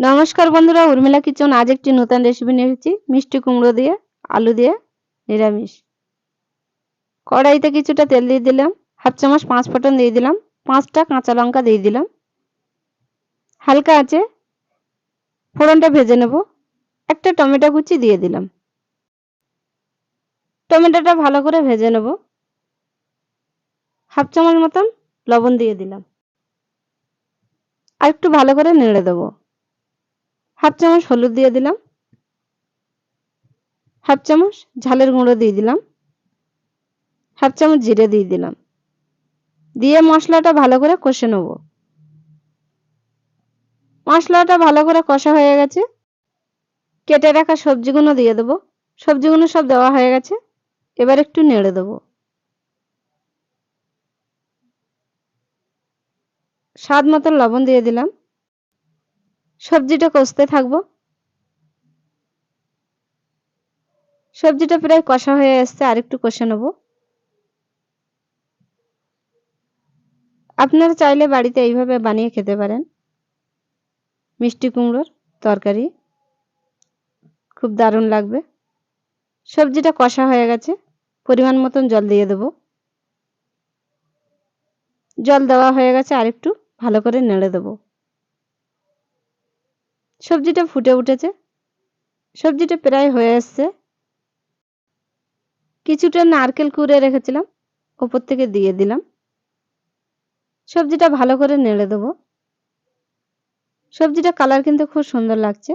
নমস্কার বন্ধুরা, উর্মিলা কিচেন। আজ একটি নতুন রেসিপি নিয়ে এসেছি। মিষ্টি কুমড়ো দিয়ে, আলু দিয়ে নিরামিষ। কড়াইতে কিছুটা তেল দিয়ে দিলাম। হাফ চামচ পাঁচ ফোটন দিয়ে দিলাম। পাঁচটা কাঁচা লঙ্কা দিয়ে দিলাম। হালকা আছে ফোড়নটা ভেজে নেব। একটা টমেটো কুচি দিয়ে দিলাম। টমেটোটা ভালো করে ভেজে নেব। হাফ চামচ মতন লবণ দিয়ে দিলাম। আর একটু ভালো করে নেড়ে দেবো। হাফ চামচ হলুদ দিয়ে দিলাম। হাফ চামচ ঝালের গুঁড়ো দিয়ে দিলাম। হাফ চামচ জিরে দিয়ে দিলাম। দিয়ে মশলাটা ভালো করে কষে নেব। মশলাটা ভালো করে কষা হয়ে গেছে। কেটে রাখা সবজিগুলো দিয়ে দেবো। সবজিগুলো সব দেওয়া হয়ে গেছে। এবার একটু নেড়ে দেবো। স্বাদ মতন লবণ দিয়ে দিলাম। সবজিটা কষতে থাকব। সবজিটা প্রায় কষা হয়ে আসছে আর একটু কষে নেব। আপনারা চাইলে বাড়িতে এইভাবে বানিয়ে খেতে পারেন। মিষ্টি কুমড়োর তরকারি। খুব দারুণ লাগবে। সবজিটা কষা হয়ে গেছে, পরিমাণ মতন জল দিয়ে দেব। জল দেওয়া হয়ে গেছে আর একটু ভালো করে নেড়ে দেবো। সবজিটা ফুটে উঠেছে। সবজিটা প্রায় হয়ে এসছে কিছুটা নারকেল কুড়ে রেখেছিলাম, ওপর থেকে দিয়ে দিলাম। সবজিটা ভালো করে নেড়ে দেবো। সবজিটা কালার কিন্তু খুব সুন্দর লাগছে।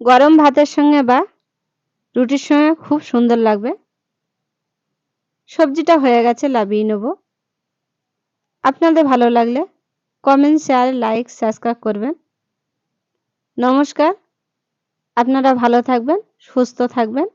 গরম ভাতের সঙ্গে বা রুটির সঙ্গে খুব সুন্দর লাগবে। সবজিটা হয়ে গেছে, লাভিয়ে নেব। আপনাদের ভালো লাগলে কমেন্ট শেয়ার লাইক সাবস্ক্রাইব করবেন। নমস্কার আপনারা ভালো থাকবেন সুস্থ থাকবেন।